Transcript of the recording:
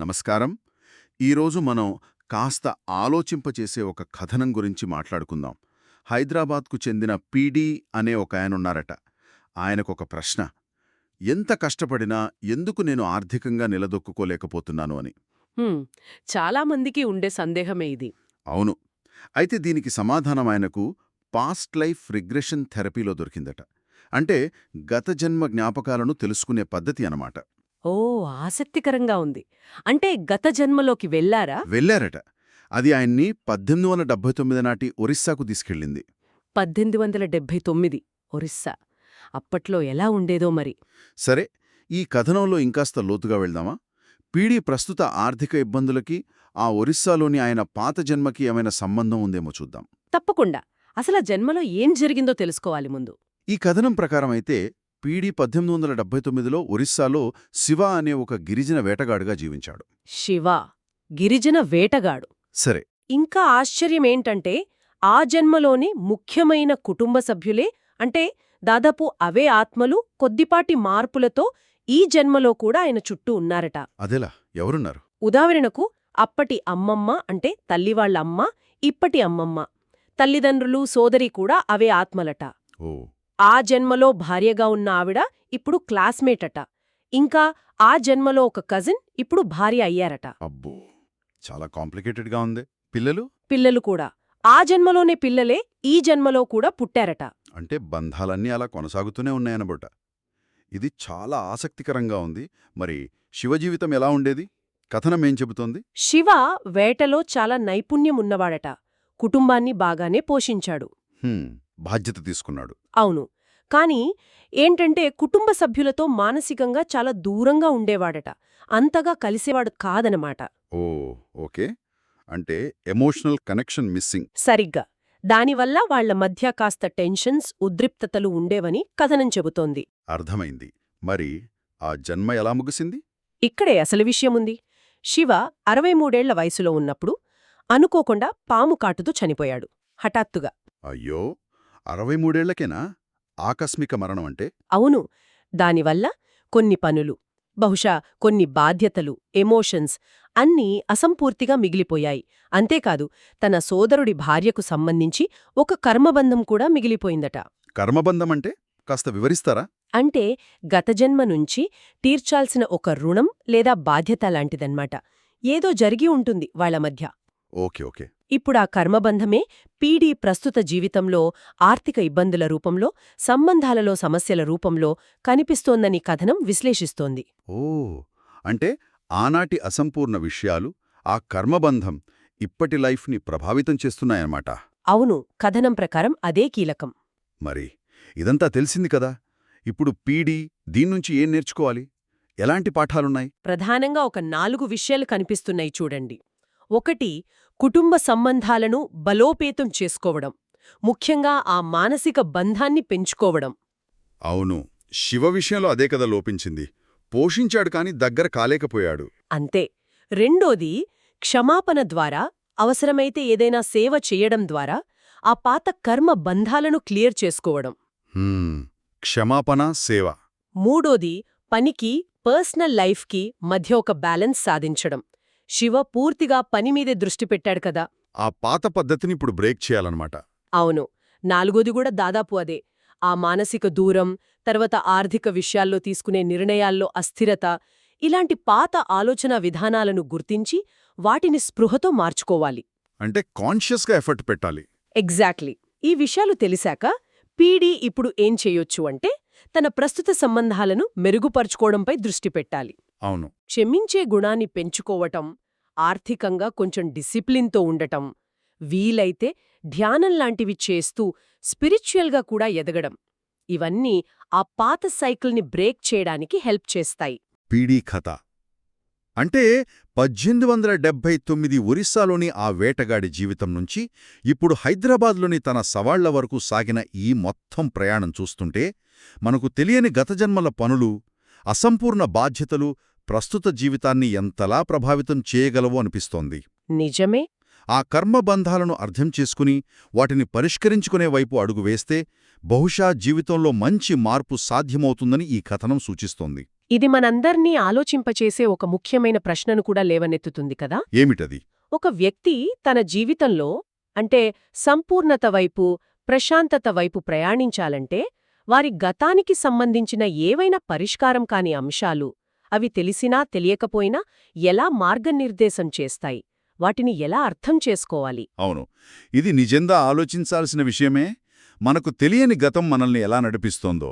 నమస్కారం. ఈరోజు మనం కాస్త ఆలోచింపచేసే ఒక కథనం గురించి మాట్లాడుకుందాం. హైదరాబాద్కు చెందిన పీడీ అనే ఒక ఆయనున్నారట. ఆయనకొక ప్రశ్న. ఎంత కష్టపడినా ఎందుకు నేను ఆర్థికంగా నిలదొక్కుకోలేకపోతున్నాను అని? హ్మ్, చాలా మందికి ఉండే సందేహమే ఇది. అవును. అయితే దీనికి సమాధానం ఆయనకు పాస్ట్ లైఫ్ రిగ్రెషన్ థెరపీలో దొరికిందట. అంటే గత జన్మ జ్ఞాపకాలను తెలుసుకునే పద్ధతి అన్నమాట. ఓ ఆసక్తికరంగా ఉంది. అంటే గత జన్మలోకి వెళ్ళారా వెళ్ళారట అది ఆయన్ని పద్దెనిమిది వందల డెబ్బై తొమ్మిది నాటి ఒరిస్సాకు తీసుకెళ్ళింది. పద్దెనిమిది వందల డెబ్భై తొమ్మిది ఒరిస్సా. అప్పట్లో ఎలా ఉండేదో మరి? సరే ఈ కథనంలో ఇంకాస్త లోతుగా వెళ్దామా? పీడీ ప్రస్తుత ఆర్థిక ఇబ్బందులకి ఆ ఒరిస్సాలోని ఆయన పాత జన్మకి ఏమైనా సంబంధం ఉందేమో చూద్దాం. తప్పకుండా. అసలు ఆ జన్మలో ఏం జరిగిందో తెలుసుకోవాలి ముందు. ఈ కథనం ప్రకారం అయితే పీడీ పద్దెనిమిది వందల డెబ్బై తొమ్మిదిలో ఒరిస్సాలో శివ అనే ఒక గిరిజన వేటగాడుగా జీవించాడు. శివ గిరిజన వేటగాడు. సరే. ఇంకా ఆశ్చర్యమేంటంటే ఆ జన్మలోనే ముఖ్యమైన కుటుంబ సభ్యులే అంటే దాదాపు అవే ఆత్మలు కొద్దిపాటి మార్పులతో ఈ జన్మలో కూడా ఆయన చుట్టూ ఉన్నారట. అదెలా ఎవరున్నారు? ఉదాహరణకు అప్పటి అమ్మమ్మ అంటే తల్లివాళ్ళ అమ్మ ఇప్పటి అమ్మమ్మ. తల్లిదండ్రులు సోదరి కూడా అవే ఆత్మలట. ఓ. ఆ జన్మలో భార్యగా ఉన్న ఆవిడ ఇప్పుడు క్లాస్మేట్ అట ఇంకా ఆ జన్మలో ఒక కజిన్ ఇప్పుడు భార్య అయ్యారట. అబ్బో! చాలా కాంప్లికేటెడ్గా ఉంది. పిల్లలు? పిల్లలు కూడా. ఆ జన్మలోనే పిల్లలే ఈ జన్మలో కూడా పుట్టారట. అంటే బంధాలన్నీ అలా కొనసాగుతూనే ఉన్నాయనబట. ఇది చాలా ఆసక్తికరంగా ఉంది. మరి శివ జీవితం ఎలా ఉండేది? కథనం ఏం చెబుతోంది? శివ వేటలో చాలా నైపుణ్యం ఉన్నవాడట. కుటుంబాన్ని బాగానే పోషించాడు. హ్మ్, బాధ్యత తీసుకున్నాడు. అవును. కాని ఏంటంటే కుటుంబ సభ్యులతో మానసికంగా చాలా దూరంగా ఉండేవాడట. అంతగా కలిసేవాడు కాదనమాట. ఓ ఓకే. అంటే ఎమోషనల్ కనెక్షన్ మిస్సింగ్. సరిగ్గా. దానివల్ల వాళ్ళ మధ్య కాస్త టెన్షన్స్ ఉద్రిక్తతలు ఉండేవని కథనం చెబుతోంది. అర్థమైంది. మరి ఆ జన్మ ఎలా ముగిసింది? ఇక్కడే అసలు విషయముంది. శివ అరవై మూడేళ్ళ వయసులో ఉన్నప్పుడు అనుకోకుండా పాము కాటుతో చనిపోయాడు. హఠాత్తుగా. అయ్యో! అరవై మూడేళ్ళకేనా ఆకస్మిక మరణం అంటే? అవును. దానివల్ల కొన్ని పనులు బహుశా కొన్ని బాధ్యతలు ఎమోషన్స్ అన్నీ అసంపూర్తిగా మిగిలిపోయాయి. అంతేకాదు తన సోదరుడి భార్యకు సంబంధించి ఒక కర్మబంధం కూడా మిగిలిపోయిందట. కర్మబంధం అంటే కాస్త వివరిస్తారా? అంటే గతజన్మ నుంచి తీర్చాల్సిన ఒక రుణం లేదా బాధ్యత లాంటిదన్నమాట ఏదో జరిగి ఉంటుంది వాళ్ళ మధ్య. Okay okay. ఇప్పుడా కర్మబంధమే పీడీ ప్రస్తుత జీవితంలో ఆర్థిక ఇబ్బందుల రూపంలో సంబంధాలలో సమస్యల రూపంలో కనిపిస్తోందని కథనం విశ్లేషిస్తోంది. ఓ! అంటే ఆనాటి అసంపూర్ణ విషయాలు ఆ కర్మబంధం ఇప్పటి లైఫ్ని ప్రభావితం చేస్తున్నాయన్నమాట. అవును కథనం ప్రకారం అదే కీలకం. మరి ఇదంతా తెలిసింది కదా! ఇప్పుడు పీడీ దీన్నుంచి ఏం నేర్చుకోవాలి? ఎలాంటి పాఠాలున్నాయి? ప్రధానంగా ఒక నాలుగు విషయాలు కనిపిస్తున్నాయి చూడండి. ఒకటి కుటుంబ సంబంధాలను బలోపేతం చేసుకోవడం ముఖ్యంగా ఆ మానసిక బంధాన్ని పెంచుకోవడం. అవును శివ విషయంలో అదే కదా లోపించింది. పోషించాడు కాని దగ్గర కాలేకపోయాడు. అంతే. రెండోది క్షమాపణ ద్వారా అవసరమైతే ఏదైనా సేవ చేయడం ద్వారా ఆ పాత కర్మ బంధాలను క్లియర్ చేసుకోవడం. హ్మ్, క్షమాపణ సేవ. మూడోది పనికి పర్సనల్ లైఫ్కి మధ్య ఒక బ్యాలెన్స్ సాధించడం. శివ పూర్తిగా పని మీదే దృష్టి పెట్టాడు కదా. ఆ పాత పద్ధతిని ఇప్పుడు బ్రేక్ చేయాలన్నమాట. అవును. నాలుగోది కూడా దాదాపు అదే. ఆ మానసిక దూరం తర్వాత ఆర్థిక విషయాల్లో తీసుకునే నిర్ణయాల్లో అస్థిరత ఇలాంటి పాత ఆలోచన విధానాలను గుర్తించి వాటిని స్పృహతో మార్చుకోవాలి. అంటే కాన్షియస్గా ఎఫర్ట్ పెట్టాలి. ఎగ్జాక్ట్లీ. ఈ విషయాలు తెలిసాక పీడీ ఇప్పుడు ఏం చేయొచ్చు అంటే తన ప్రస్తుత సంబంధాలను మెరుగుపరుచుకోవడంపై దృష్టి పెట్టాలి. అవును. క్షమించే గుణాన్ని పెంచుకోవటం ఆర్థికంగా కొంచెం డిసిప్లిన్తో ఉండటం వీలైతే ధ్యానం లాంటివి చేస్తూ స్పిరిచువల్గా కూడా ఎదగడం. ఇవన్నీ ఆ పాత సైకిల్ని బ్రేక్ చేయడానికి హెల్ప్ చేస్తాయి. పీడీ కథ. అంటే పద్దెనిమిది వందల డెబ్భై తొమ్మిది ఒరిస్సాలోని ఆ వేటగాడి జీవితం నుంచి ఇప్పుడు హైదరాబాద్లోని తన సవాళ్ళ వరకు సాగిన ఈ మొత్తం ప్రయాణం చూస్తుంటే మనకు తెలియని గతజన్మల పనులు అసంపూర్ణ బాధ్యతలు ప్రస్తుత జీవితాన్ని ఎంతలా ప్రభావితం చేయగలవో అనిపిస్తోంది. నిజమే. ఆ కర్మబంధాలను అర్థం చేసుకుని వాటిని పరిష్కరించుకునే వైపు అడుగు వేస్తే బహుశా జీవితంలో మంచి మార్పు సాధ్యమవుతుందని ఈ కథనం సూచిస్తోంది. ఇది మనందర్నీ ఆలోచింపచేసే ఒక ముఖ్యమైన ప్రశ్నను కూడా లేవనెత్తుతుంది కదా? ఏమిటది? ఒక వ్యక్తి తన జీవితంలో అంటే సంపూర్ణత వైపు ప్రశాంతత వైపు ప్రయాణించాలంటే వారి గతానికి సంబంధించిన ఏవైనా పరిష్కారం కాని అంశాలు అవి తెలిసినా తెలియకపోయినా ఎలా మార్గనిర్దేశం చేస్తాయి? వాటిని ఎలా అర్థం చేసుకోవాలి? అవును. ఇది నిజంగా ఆలోచించాల్సిన విషయమే. మనకు తెలియని గతం మనల్ని ఎలా నడిపిస్తోందో.